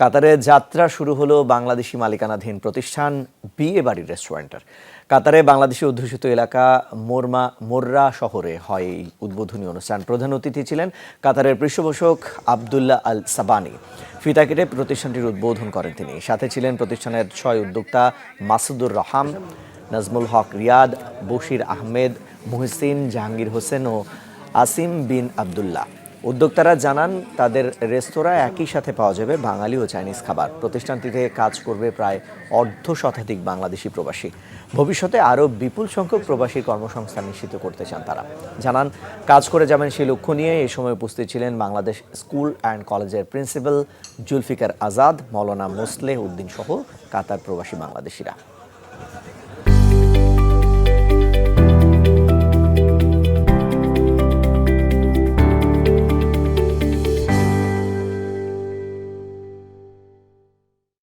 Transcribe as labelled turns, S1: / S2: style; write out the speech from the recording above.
S1: কাতারে যাত্রা শুরু হলো বাংলাদেশি মালিকানাধীন প্রতিষ্ঠান বিয়ে বাড়ির রেস্টুরেন্টের। কাতারে বাংলাদেশি অধ্যুষিত এলাকা মোরমা, মোররা শহরে হয় এই উদ্বোধনী অনুষ্ঠান। প্রধান অতিথি ছিলেন কাতারের পৃষ্ঠপোষক আবদুল্লাহ আল সাবানি। ফিতা কেটে প্রতিষ্ঠানটির উদ্বোধন করেন তিনি। সাথে ছিলেন প্রতিষ্ঠানের ছয় উদ্যোক্তা মাসুদুর রহাম নাজমুল হক রিয়াদ, বশির আহমেদ, মুহসিন জাহাঙ্গীর হোসেন ও আসিম বিন আবদুল্লাহ। উদ্যোক্তারা জানান, তাদের রেস্তোরাঁ একই সাথে পাওয়া যাবে বাঙালি ও চাইনিজ খাবার। প্রতিষ্ঠানটিতে কাজ করবে প্রায় অর্ধ শতাধিক বাংলাদেশি প্রবাসী। ভবিষ্যতে আরও বিপুল সংখ্যক প্রবাসীর কর্মসংস্থান নিশ্চিত করতে চান তারা। জানান, কাজ করে যাবেন সেই লক্ষ্য নিয়ে এই সময় উপস্থিত ছিলেন বাংলাদেশ স্কুল অ্যান্ড কলেজের প্রিন্সিপাল জুলফিকার আজাদ, মৌলানা মোসলেহ উদ্দিন সহ কাতার প্রবাসী বাংলাদেশিরা।